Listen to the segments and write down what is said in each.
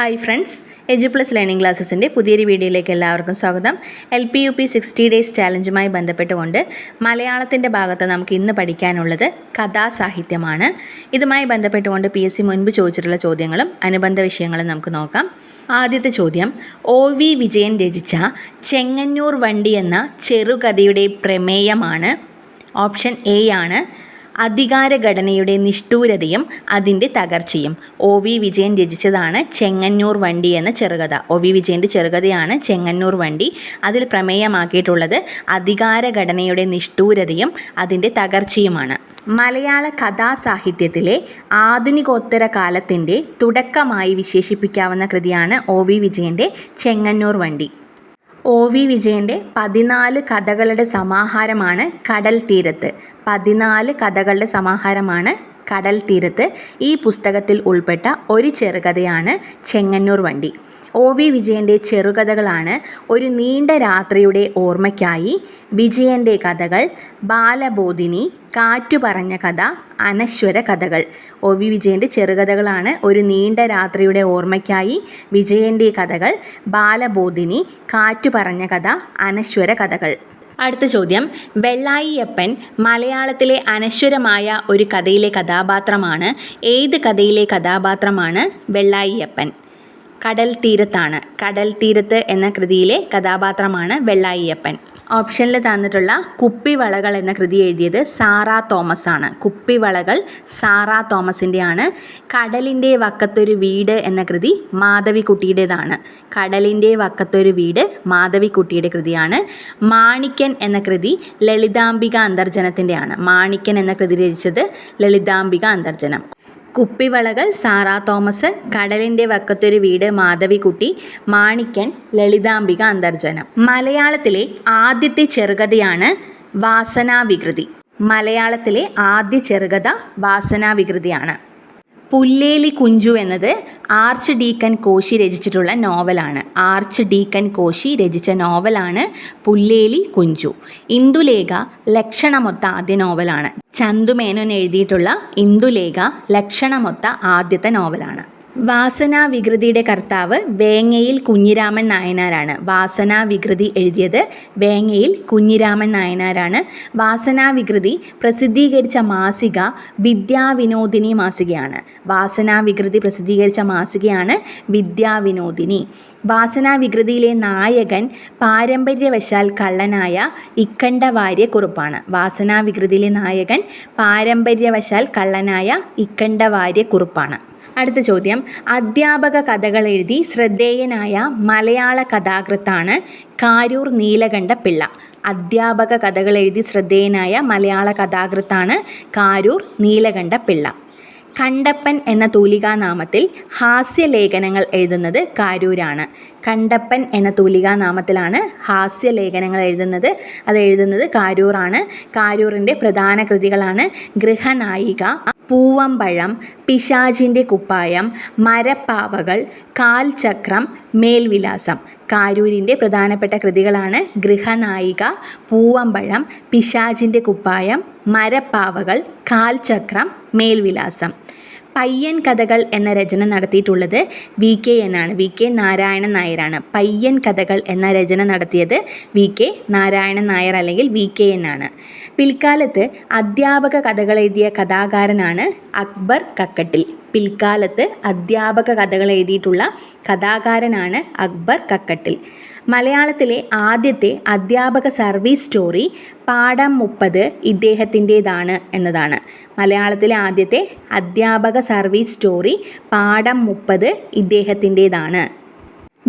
Hi friends Edu plus learning ക്ലാസ്സസിന്റെ പുതിയൊരു വീഡിയോയിലേക്ക് എല്ലാവർക്കും സ്വാഗതം. L P U P sixty days ചാലഞ്ചുമായി ബന്ധപ്പെട്ടുകൊണ്ട് മലയാളത്തിന്റെ ഭാഗത്ത് നമുക്ക് ഇന്ന് പഠിക്കാനുള്ളത് കഥാസാഹിത്യമാണ്. ഇതുമായി ബന്ധപ്പെട്ടുകൊണ്ട് പി എസ് സി മുൻപ് ചോദിച്ചിട്ടുള്ള ചോദ്യങ്ങളും അനുബന്ധ വിഷയങ്ങളും നമുക്ക് നോക്കാം. ആദ്യത്തെ ചോദ്യം ഒ വി വിജയൻ രചിച്ച ചെങ്ങന്നൂർ വണ്ടി എന്ന ചെറുകഥയുടെ പ്രമേയമാണ്. ഓപ്ഷൻ എ ആണ്. അധികാരഘടനയുടെ നിഷ്ഠൂരതയും അതിന്റെ തകർച്ചയും. ഒ വി വിജയൻ രചിച്ചതാണ് ചെങ്ങന്നൂർ വണ്ടി എന്ന ചെറുകഥ. ഒ വി വിജയന്റെ ചെറുകഥയാണ് ചെങ്ങന്നൂർ വണ്ടി. അതിൽ പ്രമേയമാക്കിയിട്ടുള്ളത് അധികാരഘടനയുടെ നിഷ്ഠൂരതയും അതിന്റെ തകർച്ചയുമാണ്. മലയാള കഥാസാഹിത്യത്തിലെ ആധുനികോത്തര കാലത്തിന്റെ തുടക്കമായി വിശേഷിപ്പിക്കാവുന്ന കൃതിയാണ് ഒ വി വിജയന്റെ ചെങ്ങന്നൂർ വണ്ടി. ഒ വി വിജയന്റെ പതിനാല് കഥകളുടെ സമാഹാരമാണ് കടൽ തീരത്ത്. പതിനാല് കഥകളുടെ സമാഹാരമാണ് കടൽ തീരത്ത് ഈ പുസ്തകത്തിൽ ഉൾപ്പെട്ട ഒരു ചെറുകഥയാണ് ചെങ്ങന്നൂർ വണ്ടി. ഒ. വി. വിജയന്റെ ചെറുകഥകളാണ് ഒരു നീണ്ട രാത്രിയുടെ ഓർമ്മയ്ക്കായി വിജയന്റെ കഥകൾ ബാലബോധിനി കാറ്റു പറഞ്ഞ കഥ അനശ്വര കഥകൾ. ഒ. വി. വിജയന്റെ ചെറുകഥകളാണ് ഒരു നീണ്ട രാത്രിയുടെ ഓർമ്മയ്ക്കായി വിജയന്റെ കഥകൾ ബാലബോധിനി കാറ്റു പറഞ്ഞ കഥ അനശ്വര കഥകൾ. അടുത്ത ചോദ്യം. വെള്ളായിയപ്പൻ മലയാളത്തിലെ അനശ്വരമായ ഒരു കഥയിലെ കഥാപാത്രമാണ്. ഏത് കഥയിലെ കഥാപാത്രമാണ് വെള്ളായിയപ്പൻ? കടൽ തീരത്താണ് കടൽ തീരത്ത് എന്ന കൃതിയിലെ കഥാപാത്രമാണ് വെള്ളായിയപ്പൻ. ഓപ്ഷനിൽ തന്നിട്ടുള്ള കുപ്പിവളകൾ എന്ന കൃതി എഴുതിയത് സാറാ തോമസ് ആണ്. കുപ്പിവളകൾ സാറാ തോമസിന്റെയാണ് കടലിന്റെ വക്കത്തൊരു വീട് എന്ന കൃതി മാധവിക്കുട്ടിയുടേതാണ്. കടലിന്റെ വക്കത്തൊരു വീട് മാധവിക്കുട്ടിയുടെ കൃതിയാണ്. മാണിക്കൻ എന്ന കൃതി ലളിതാംബിക അന്തർജനത്തിന്റെയാണ് മാണിക്കൻ എന്ന കൃതി രചിച്ചത് ലളിതാംബിക അന്തർജനം. കുപ്പിവളകൾ സാറാ തോമസ് കടലിന്റെ വക്കത്തൊരു വീട് മാധവിക്കുട്ടി മാണിക്കൻ ലളിതാംബിക അന്തർജനം. മലയാളത്തിലെ ആദ്യത്തെ ചെറുകഥയാണ് വാസനാവികൃതി. മലയാളത്തിലെ ആദ്യ ചെറുകഥ വാസനാവികൃതിയാണ്. പുല്ലേലി കുഞ്ചു എന്നത് ആർച്ച് ഡീക്കൻ കോശി രചിച്ചിട്ടുള്ള നോവലാണ്. ആർച്ച് ഡീക്കൻ കോശി രചിച്ച നോവലാണ് പുല്ലേലി കുഞ്ചു. ഇന്ദുലേഖ ലക്ഷണമൊത്ത ആദ്യ നോവലാണ്. ചന്തുമേനോൻ എഴുതിയിട്ടുള്ള ഇന്ദുലേഖ ലക്ഷണമൊത്ത ആദ്യത്തെ നോവലാണ്. വാസനാ വികൃതിയുടെ കർത്താവ് വേങ്ങയിൽ കുഞ്ഞിരാമൻ നായനാരാണ്. വാസനാ വികൃതി എഴുതിയത് വേങ്ങയിൽ കുഞ്ഞിരാമൻ നായനാരാണ്. വാസനാ വികൃതി പ്രസിദ്ധീകരിച്ച മാസിക വിദ്യാവിനോദിനി മാസികയാണ്. വാസനാ വികൃതി പ്രസിദ്ധീകരിച്ച മാസികയാണ് വിദ്യാവിനോദിനി. വാസനാ വികൃതിയിലെ നായകൻ പാരമ്പര്യവശാൽ കള്ളനായ ഇക്കണ്ടവാര്യ കുറുപ്പാണ്. വാസനാ വികൃതിയിലെ നായകൻ പാരമ്പര്യവശാൽ കള്ളനായ ഇക്കണ്ടവാര്യ കുറുപ്പാണ്. അടുത്ത ചോദ്യം. അധ്യാപക കഥകൾ എഴുതി ശ്രദ്ധേയനായ മലയാള കഥാകൃത്താണ് കാരൂർ നീലകണ്ഠ പിള്ള. അധ്യാപക കഥകൾ എഴുതി ശ്രദ്ധേയനായ മലയാള കഥാകൃത്താണ് കാരൂർ നീലകണ്ഠ പിള്ള. കണ്ടപ്പൻ എന്ന തൂലികാനാമത്തിൽ ഹാസ്യലേഖനങ്ങൾ എഴുതുന്നത് കാരൂരാണ്. കണ്ടപ്പൻ എന്ന തൂലികാനാമത്തിലാണ് ഹാസ്യലേഖനങ്ങൾ എഴുതുന്നത്. അത് എഴുതുന്നത് കാരൂറാണ്. കാരൂറിന്റെ പ്രധാന കൃതികളാണ് ഗൃഹനായിക പൂവമ്പഴം പിശാചിന്റെ കുപ്പായം മരപ്പാവകൾ കാൽചക്രം മേൽവിലാസം. കാരൂരിന്റെ പ്രധാനപ്പെട്ട കൃതികളാണ് ഗൃഹനായിക പൂവമ്പഴം പിശാചിന്റെ കുപ്പായം മരപ്പാവകൾ കാൽചക്രം മേൽവിലാസം. പയ്യൻ കഥകൾ എന്ന രചന നടത്തിയിട്ടുള്ളത് വി കെ എൻ ആണ് വി കെ നാരായണൻ നായരാണ്. പയ്യൻ കഥകൾ എന്ന രചന നടത്തിയത് വി കെ നാരായണൻ നായർ അല്ലെങ്കിൽ വി കെ എൻ ആണ് പിൽക്കാലത്ത് അധ്യാപക കഥകൾ എഴുതിയ കഥാകാരനാണ് അക്ബർ കക്കട്ടിൽ. പിൽക്കാലത്ത് അധ്യാപക കഥകൾ എഴുതിയിട്ടുള്ള കഥാകാരനാണ് അക്ബർ കക്കട്ടിൽ. മലയാളത്തിലെ ആദ്യത്തെ അധ്യാപക സർവീസ് സ്റ്റോറി പാഠം മുപ്പത് ഇദ്ദേഹത്തിന്റേതാണ് എന്നതാണ്. മലയാളത്തിലെ ആദ്യത്തെ അധ്യാപക സർവീസ് സ്റ്റോറി പാഠം മുപ്പത് ഇദ്ദേഹത്തിന്റേതാണ്.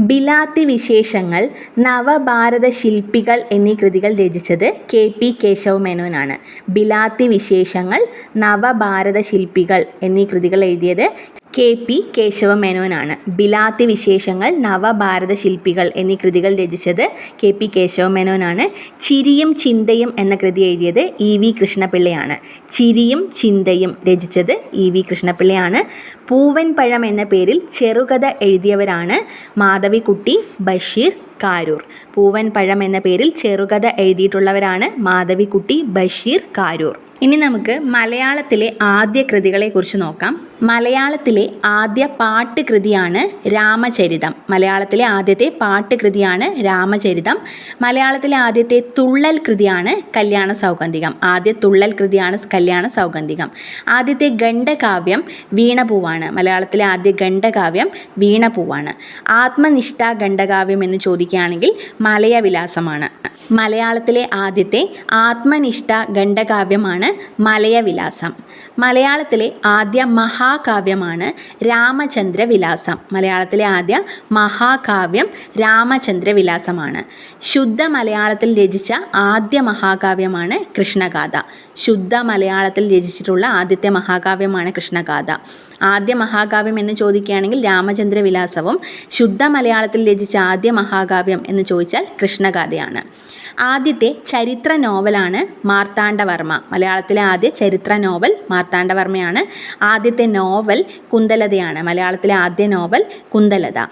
ബിലാത്തി വിശേഷങ്ങൾ നവഭാരത ശില്പികൾ എന്നീ കൃതികൾ രചിച്ചത് കെ പി കേശവ മേനോനാണ്. ബിലാത്തി വിശേഷങ്ങൾ നവഭാരത ശില്പികൾ എന്നീ കൃതികൾ എഴുതിയത് കെ പി കേശവ മേനോനാണ് ബിലാത്തി വിശേഷങ്ങൾ നവഭാരത ശില്പികൾ എന്നീ കൃതികൾ രചിച്ചത് കെ പി കേശവ മേനോനാണ് ചിരിയും ചിന്തയും എന്ന കൃതി എഴുതിയത് ഇ വി കൃഷ്ണപിള്ളയാണ്. ചിരിയും ചിന്തയും രചിച്ചത് ഇ വി കൃഷ്ണപിള്ളയാണ്. പൂവൻ പഴം എന്ന പേരിൽ ചെറുകഥ എഴുതിയവരാണ് മാധവിക്കുട്ടി ബഷീർ കാരൂർ. പൂവൻ പഴം എന്ന പേരിൽ ചെറുകഥ എഴുതിയിട്ടുള്ളവരാണ് മാധവിക്കുട്ടി ബഷീർ കാരൂർ. ഇനി നമുക്ക് മലയാളത്തിലെ ആദ്യ കൃതികളെക്കുറിച്ച് നോക്കാം. മലയാളത്തിലെ ആദ്യ പാട്ട് കൃതിയാണ് രാമചരിതം. മലയാളത്തിലെ ആദ്യത്തെ പാട്ട് കൃതിയാണ് രാമചരിതം. മലയാളത്തിലെ ആദ്യത്തെ തുള്ളൽ കൃതിയാണ് കല്യാണ സൗഗന്ധികം. ആദ്യ തുള്ളൽ കൃതിയാണ് കല്യാണ സൗഗന്ധികം. ആദ്യത്തെ ഗണ്ഡകാവ്യം വീണപൂവാണ്. മലയാളത്തിലെ ആദ്യ ഗണ്ഡകാവ്യം വീണപൂവാണ്. ആത്മനിഷ്ഠ ഗണ്ഡകാവ്യം എന്ന് ചോദിക്കുകയാണെങ്കിൽ മലയവിലാസമാണ്. മലയാളത്തിലെ ആദ്യത്തെ ആത്മനിഷ്ഠ ഖണ്ഡകാവ്യമാണ് മലയവിലാസം. മലയാളത്തിലെ ആദ്യ മഹാകാവ്യമാണ് രാമചന്ദ്രവിലാസം. മലയാളത്തിലെ ആദ്യ മഹാകാവ്യം രാമചന്ദ്രവിലാസമാണ്. ശുദ്ധ മലയാളത്തിൽ രചിച്ച ആദ്യ മഹാകാവ്യമാണ് കൃഷ്ണഗാഥ. ശുദ്ധ മലയാളത്തിൽ രചിച്ചിട്ടുള്ള ആദ്യത്തെ മഹാകാവ്യമാണ് കൃഷ്ണഗാഥ. ആദ്യ മഹാകാവ്യം എന്ന് ചോദിക്കുകയാണെങ്കിൽ രാമചന്ദ്രവിലാസവും ശുദ്ധ മലയാളത്തിൽ രചിച്ച ആദ്യ മഹാകാവ്യം എന്ന് ചോദിച്ചാൽ കൃഷ്ണഗാഥയാണ്. ആദ്യത്തെ ചരിത്ര നോവലാണ് മാർത്താണ്ഡവർമ്മ. മലയാളത്തിലെ ആദ്യ ചരിത്ര നോവൽ മാർത്താണ്ഡവർമ്മയാണ്. ആദ്യത്തെ നോവൽ കുന്തലതയാണ്. മലയാളത്തിലെ ആദ്യ നോവൽ കുന്തലത.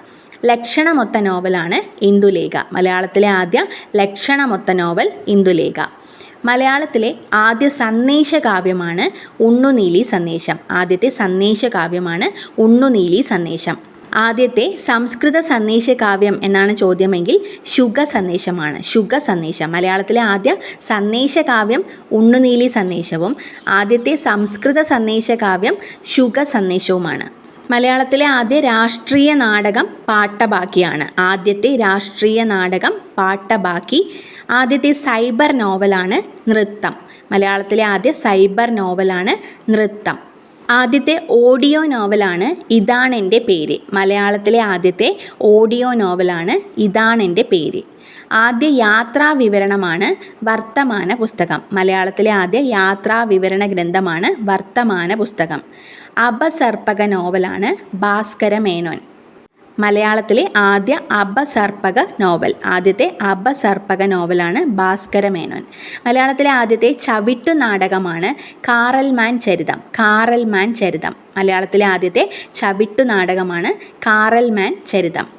ലക്ഷണമൊത്ത നോവലാണ് ഇന്ദുലേഖ. മലയാളത്തിലെ ആദ്യ ലക്ഷണമൊത്ത നോവൽ ഇന്ദുലേഖ. മലയാളത്തിലെ ആദ്യ സന്ദേശ കാവ്യമാണ് ഉണ്ണുനീലി സന്ദേശം. ആദ്യത്തെ സന്ദേശ കാവ്യമാണ് ഉണ്ണുനീലി സന്ദേശം. ആദ്യത്തെ സംസ്കൃത സന്ദേശ കാവ്യം എന്നാണ് ചോദ്യമെങ്കിൽ ശുഗ സന്ദേശമാണ്. ശുഗ സന്ദേശം. മലയാളത്തിലെ ആദ്യ സന്ദേശ കാവ്യം ഉണ്ണുനീലി സന്ദേശവും ആദ്യത്തെ സംസ്കൃത സന്ദേശ കാവ്യം ശുഗ സന്ദേശവുമാണ്. മലയാളത്തിലെ ആദ്യ രാഷ്ട്രീയ നാടകം പാട്ടബാക്കിയാണ്. ആദ്യത്തെ രാഷ്ട്രീയ നാടകം പാട്ടബാക്കി ആദ്യത്തെ സൈബർ നോവലാണ് നൃത്തം. മലയാളത്തിലെ ആദ്യ സൈബർ നോവലാണ് നൃത്തം. ആദ്യത്തെ ഓഡിയോ നോവലാണ് ഇതാണ് എന്റെ പേര്. മലയാളത്തിലെ ആദ്യത്തെ ഓഡിയോ നോവലാണ് ഇതാണ് എന്റെ പേര്. ആദ്യ യാത്രാ വിവരണമാണ് വർത്തമാന പുസ്തകം. മലയാളത്തിലെ ആദ്യ യാത്രാ വിവരണ ഗ്രന്ഥമാണ് വർത്തമാന പുസ്തകം. അപസർപ്പക നോവലാണ് ഭാസ്കര മേനോൻ. മലയാളത്തിലെ ആദ്യ അപസർപ്പക നോവൽ. ആദ്യത്തെ അപസർപ്പക നോവലാണ് ഭാസ്കര മേനോൻ. മലയാളത്തിലെ ആദ്യത്തെ ചവിട്ടു നാടകമാണ് കാറൽമാൻ ചരിതം. കാറൽമാൻ ചരിതം. മലയാളത്തിലെ ആദ്യത്തെ ചവിട്ടു നാടകമാണ് കാറൽമാൻ ചരിതം.